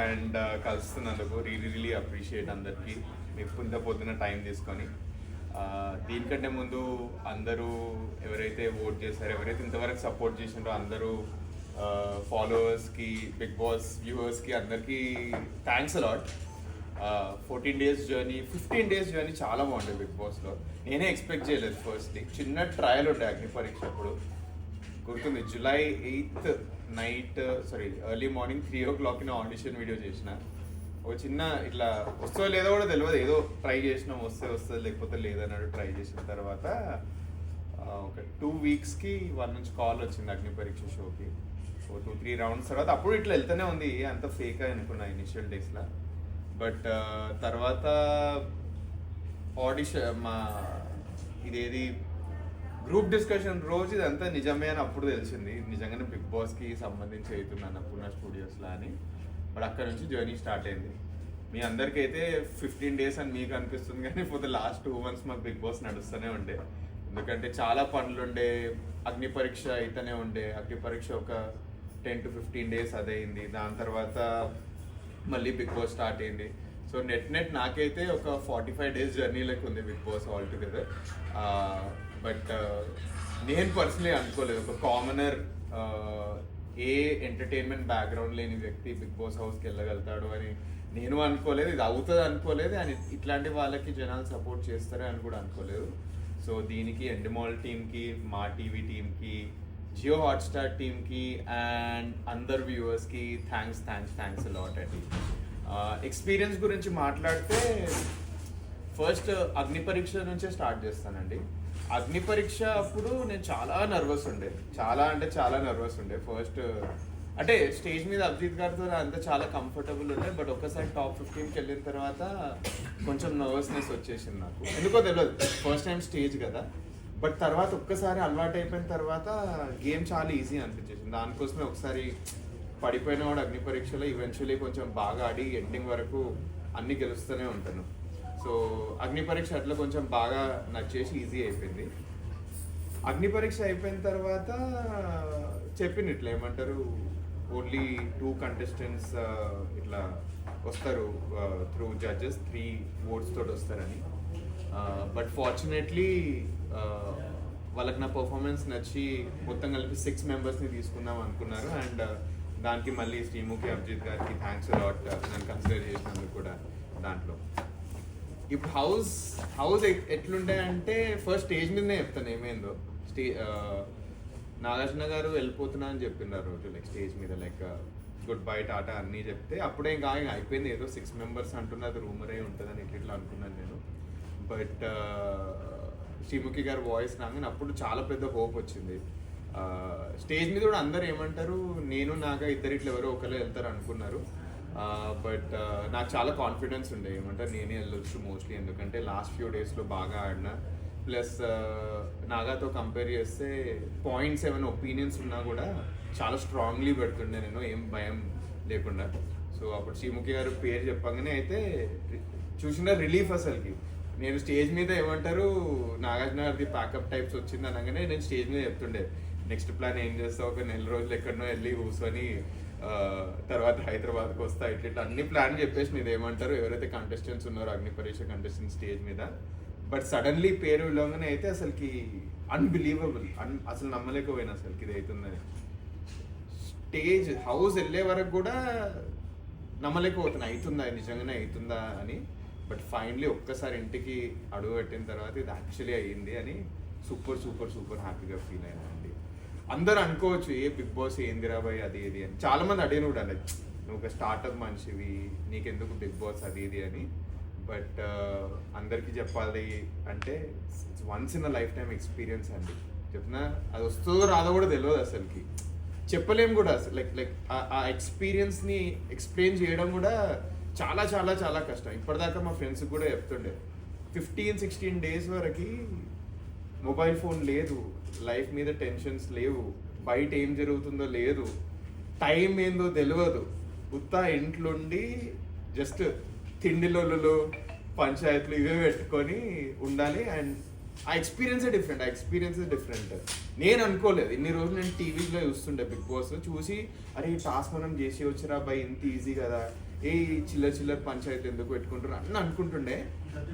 And uh, కలుస్తున్నందుకు really really appreciate అందరికి. మీకు ఇంత పొద్దున టైం తీసుకొని uh, దీనికంటే ముందు అందరూ ఎవరైతే ఓట్ చేశారో ఎవరైతే ఇంతవరకు సపోర్ట్ చేసినారో అందరూ ఫాలోవర్స్కి బిగ్ బాస్ వ్యూవర్స్కి అందరికీ thanks a lot fourteen days journey fifteen days journey చాలా బాగుండే బిగ్ బాస్లో. నేనే ఎక్స్పెక్ట్ చేయలేదు ఫస్ట్లీ చిన్న ట్రయల్ ఉండే అగ్ని పరీక్ష అప్పుడు గుర్తుంది July eighth night sorry early morning three o'clock audition video చేసిన. ఒక చిన్న ఇట్లా వస్తుందో లేదో కూడా తెలియదు ఏదో ట్రై చేసినాం వస్తే వస్తుంది లేకపోతే లేదన్నాడు ట్రై చేసిన తర్వాత ఒక టూ వీక్స్కి వాళ్ళ నుంచి కాల్ వచ్చింది అగ్ని పరీక్ష షోకి ఓ టూ త్రీ రౌండ్స్ తర్వాత అప్పుడు ఇట్లా వెళ్తూనే ఉంది. అంత ఫేక్ అనుకున్నా ఇనిషియల్ డేస్లో బట్ తర్వాత ఆడిషన్ మా ఇదేది గ్రూప్ డిస్కషన్ రోజు ఇదంతా నిజమే అని అప్పుడు తెలిసింది. నిజంగానే బిగ్ బాస్కి సంబంధించి అవుతున్నాను పూర్ణ స్టూడియోస్లో అని. బట్ అక్కడ నుంచి జర్నీ స్టార్ట్ అయింది. మీ అందరికైతే ఫిఫ్టీన్ డేస్ అని మీకు అనిపిస్తుంది కానీ for the last two months మాకు బిగ్ బాస్ నడుస్తూనే ఉండే. ఎందుకంటే చాలా పనులు ఉండే అగ్ని పరీక్ష అయితేనే ఉండే. అగ్ని పరీక్ష ఒక టెన్ టు ఫిఫ్టీన్ డేస్ అదయింది. దాని తర్వాత మళ్ళీ బిగ్ బాస్ స్టార్ట్ అయింది. సో నెట్ నెట్ నాకైతే ఒక ఫార్టీ ఫైవ్ డేస్ జర్నీ లెక్క ఉంది Bigg Boss all together but నేను పర్సనలీ అనుకోలేదు. ఒక కామనర్ ఏ ఎంటర్టైన్మెంట్ బ్యాక్గ్రౌండ్ లేని వ్యక్తి బిగ్ బాస్ హౌస్కి వెళ్ళగలుగుతాడు అని నేను అనుకోలేదు. ఇది అవుతుంది అనుకోలేదు. అండ్ ఇట్లాంటి వాళ్ళకి జనాలు సపోర్ట్ చేస్తారని అని కూడా అనుకోలేదు. సో దీనికి ఎండమాల్ టీమ్కి మా టీవీ టీమ్కి జియో హాట్స్టార్ టీమ్కి అండ్ అందర్ వ్యూవర్స్కి thanks thanks thanks a lot అండి ఎక్స్పీరియన్స్ గురించి మాట్లాడితే ఫస్ట్ అగ్ని పరీక్ష నుంచే స్టార్ట్ చేస్తానండి. అగ్ని పరీక్ష అప్పుడు నేను చాలా నర్వస్ ఉండే. చాలా అంటే చాలా నర్వస్ ఉండే. ఫస్ట్ అంటే స్టేజ్ మీద అభిజిత్ గారితో అంతా చాలా కంఫర్టబుల్ ఉండే. బట్ ఒక్కసారి టాప్ ఫిఫ్టీన్కి వెళ్ళిన తర్వాత కొంచెం నర్వస్నెస్ వచ్చేసింది నాకు. ఎందుకో తెలియదు ఫస్ట్ టైం స్టేజ్ కదా. బట్ తర్వాత ఒక్కసారి అలవాటు అయిపోయిన తర్వాత గేమ్ చాలా ఈజీ అనిపించేసింది. దానికోసమే ఒకసారి పడిపోయిన వాడు అగ్ని పరీక్షలో ఈవెన్చువలీ కొంచెం బాగా ఆడి ఎండింగ్ వరకు అన్ని గెలుస్తూనే ఉంటాను. సో అగ్ని పరీక్ష అట్లా కొంచెం బాగా నచ్చేసి ఈజీ అయిపోయింది. అగ్ని పరీక్ష అయిపోయిన తర్వాత చెప్పినట్లు ఇట్లా ఏమంటారు? ఓన్లీ టూ కంటెస్టెంట్స్ ఇట్లా వస్తారు త్రూ జడ్జెస్ త్రీ ఓట్స్ తోటి వస్తారని. Uh, బట్ ఫార్చునేట్లీ uh, వాళ్ళకి నా పర్ఫార్మెన్స్ నచ్చి మొత్తం కలిపి సిక్స్ మెంబర్స్ని తీసుకుందాం అనుకున్నారు. అండ్ uh, దానికి మళ్ళీ శ్రీముఖి అభిజిత్ గారికి థ్యాంక్స్ అలాట్ నన్ను కన్సిడర్ చేసినందుకు కూడా దాంట్లో. ఇప్పుడు హౌస్ హౌస్ ఎట్లుండే అంటే ఫస్ట్ స్టేజ్ మీదనే చెప్తాను ఏమైందో. స్టే నాగార్జున గారు వెళ్ళిపోతున్నా అని చెప్పింది ఆ రోజు లైక్ స్టేజ్ మీద లైక్ గుడ్ బై టాటా అన్నీ చెప్తే అప్పుడే ఇంకా అయిపోయింది. ఏదో సిక్స్ మెంబర్స్ అంటున్నది రూమర్ అయి ఉంటుందని ఇట్లా ఇట్లా అనుకున్నాను నేను. బట్ uh, శ్రీముఖి గారి వాయిస్ రాగానే అప్పుడు చాలా పెద్ద హోప్ వచ్చింది. Uh, స్టేజ్ మీద కూడా అందరు ఏమంటారు నేను నాగా ఇద్దరు ఇట్లా ఎవరో ఒకరు వెళ్తారు అనుకున్నారు. Uh, బట్ నాకు చాలా కాన్ఫిడెన్స్ ఉండే. ఏమంటారు నేనే వెళ్ళొచ్చు మోస్ట్లీ ఎందుకంటే లాస్ట్ ఫ్యూ డేస్లో బాగా ఆడినా. ప్లస్ నాగాతో కంపేర్ చేస్తే పాయింట్స్ ఏమైనా ఒపీనియన్స్ ఉన్నా కూడా చాలా స్ట్రాంగ్లీ పెడుతుండే నేను ఏం భయం లేకుండా. సో అప్పుడు శ్రీముఖి గారు పేరు చెప్పగానే అయితే చూసిన రిలీఫ్ అసలుకి. నేను స్టేజ్ మీద ఏమంటారు నాగార్జున గారిది ప్యాకప్ టైప్స్ వచ్చింది అనగానే నేను స్టేజ్ మీద చెప్తుండే నెక్స్ట్ ప్లాన్ ఏం చేస్తావు? ఒక నెల రోజులు ఎక్కడనో వెళ్ళి కూర్చొని తర్వాత హైదరాబాద్కి వస్తా ఇట్లా ఇట్లా అన్ని ప్లాన్ చెప్పేసి మీద ఏమంటారు ఎవరైతే కంటెస్టెంట్స్ ఉన్నారో అగ్ని పరీక్ష కంటెస్టెంట్ స్టేజ్ మీద. బట్ సడన్లీ పేరు విలోగానే అయితే అసలుకి అన్బిలీవబుల్ అన్ అసలు నమ్మలేకపోయినా అసలుకి ఇది అవుతుందని స్టేజ్ హౌస్ వెళ్ళే వరకు కూడా నమ్మలేకపోతున్నా అవుతుందా నిజంగానే అవుతుందా అని. బట్ ఫైనలీ ఒక్కసారి ఇంటికి అడుగు పెట్టిన తర్వాత ఇది యాక్చువల్లీ అయ్యింది అని సూపర్ సూపర్ సూపర్ హ్యాపీగా ఫీల్ అయ్యానండి అందరూ అనుకోవచ్చు ఏ బిగ్ బాస్ ఏందిరా రాబాయ్ అది ఇది అని. చాలామంది అడిగిన కూడా లైక్ నువ్వు ఒక స్టార్టప్ మనిషివి నీకెందుకు బిగ్ బాస్ అది ఇది అని. బట్ అందరికీ చెప్పాలి అంటే once in a lifetime experience అండి. చెప్తున్నా అది వస్తుందో రాదో కూడా తెలియదు అసలుకి. చెప్పలేము కూడా అసలు లైక్ లైక్ ఆ ఎక్స్పీరియన్స్ని ఎక్స్ప్లెయిన్ చేయడం కూడా చాలా చాలా చాలా కష్టం. ఇప్పటిదాకా మా ఫ్రెండ్స్కి కూడా చెప్తుండే. ఫిఫ్టీన్ సిక్స్టీన్ డేస్ వరకు మొబైల్ ఫోన్ లేదు. లైఫ్ మీద టెన్షన్స్ లేవు. బయట ఏం జరుగుతుందో లేదు. టైం ఏందో తెలియదు ఉత్తా ఇంట్లోండి జస్ట్ తిండిలోలు పంచాయతీలు ఇవే పెట్టుకొని ఉండాలి. అండ్ ఆ ఎక్స్పీరియన్స్ డిఫరెంట్ ఆ ఎక్స్పీరియన్స్ డిఫరెంట్ నేను అనుకోలేదు. ఇన్ని రోజులు నేను టీవీలో చూస్తుండే బిగ్ బాస్ చూసి అరే ఈ టాస్క్ మనం చేసి వచ్చినా బై ఇంత ఈజీ కదా. ఏ చిల్లర చిల్లర పంచాయతీ ఎందుకు పెట్టుకుంటారు అని అనుకుంటుండే.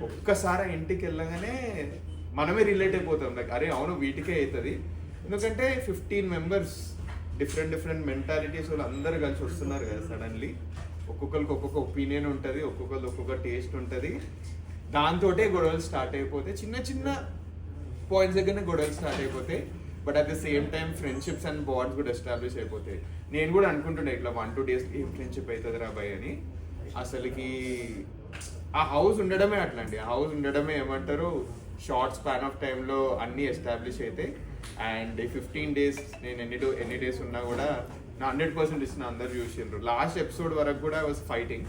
ఒక్కసారి ఇంటికి వెళ్ళగానే మనమే రిలేట్ అయిపోతాం. లైక్ అరే అవును వీటికే అవుతుంది. ఎందుకంటే fifteen members different different mentalities వాళ్ళు అందరు కలిసి వస్తున్నారు కదా సడన్లీ ఒక్కొక్కరికి ఒక్కొక్క ఒపీనియన్ ఉంటుంది ఒక్కొక్కరికి ఒక్కొక్క టేస్ట్ ఉంటుంది. దాంతోటే గొడవలు స్టార్ట్ అయిపోతే చిన్న చిన్న పాయింట్స్ దగ్గరనే గొడవలు స్టార్ట్ అయిపోతాయి. But at the same time friendships and bonds కూడా ఎస్టాబ్లిష్ అయిపోతాయి. నేను కూడా అనుకుంటుండే ఇట్లా వన్ టూ డేస్ ఏం ఫ్రెండ్షిప్ అవుతుంది రా భయ్ అని. అసలుకి ఆ హౌస్ ఉండడమే అట్లండి ఆ హౌస్ ఉండడమే ఏమంటారు? షార్ట్ స్పాన్ ఆఫ్ టైంలో అన్నీ ఎస్టాబ్లిష్ అయితే అండ్ ఫిఫ్టీన్ డేస్ నేను ఎన్ని డో ఎన్ని డేస్ ఉన్నా కూడా నా హండ్రెడ్ పర్సెంట్ ఇస్తున్నా అందరు చూసిండ్రు. లాస్ట్ ఎపిసోడ్ వరకు కూడా వాజ్ ఫైటింగ్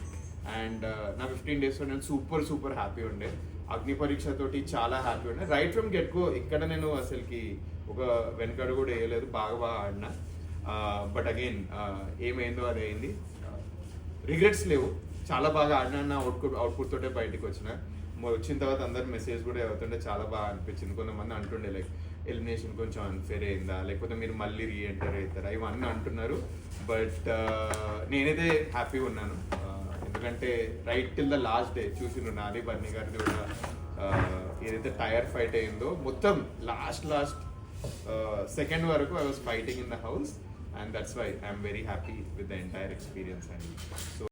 అండ్ నా ఫిఫ్టీన్ డేస్ నేను సూపర్ సూపర్ హ్యాపీ ఉండే. అగ్ని పరీక్ష తోటి చాలా హ్యాపీ ఉండే. రైట్ ఫ్రమ్ గెట్ గో ఇక్కడ నేను అసలుకి ఒక వెనకడు కూడా వేయలేదు. బాగా బాగా ఆడినా. బట్ అగైన్ ఏమైందో అది అయింది. రిగ్రెట్స్ లేవు. చాలా బాగా ఆడినా అవుట్పుట్ అవుట్పుట్ తోటే బయటకు వచ్చిన. వచ్చిన తర్వాత అందరు మెసేజ్ కూడా అవుతుంటే చాలా బాగా అనిపించింది. కొంతమంది అంటుండే లైక్ ఎలిమినేషన్ కొంచెం అన్ఫేర్ అయిందా? లేకపోతే మీరు మళ్ళీ రీఎంటర్ అవుతారా? ఇవన్నీ అంటున్నారు. బట్ uh, నేనైతే హ్యాపీగా ఉన్నాను. Uh, ఎందుకంటే right till the last day చూసిండ్రు నాది బన్నీ గారిది కూడా uh, ఏదైతే టైర్ ఫైట్ అయిందో మొత్తం లాస్ట్ లాస్ట్ సెకండ్ వరకు I was fighting in the house and that's why I'm very happy with the entire experience and so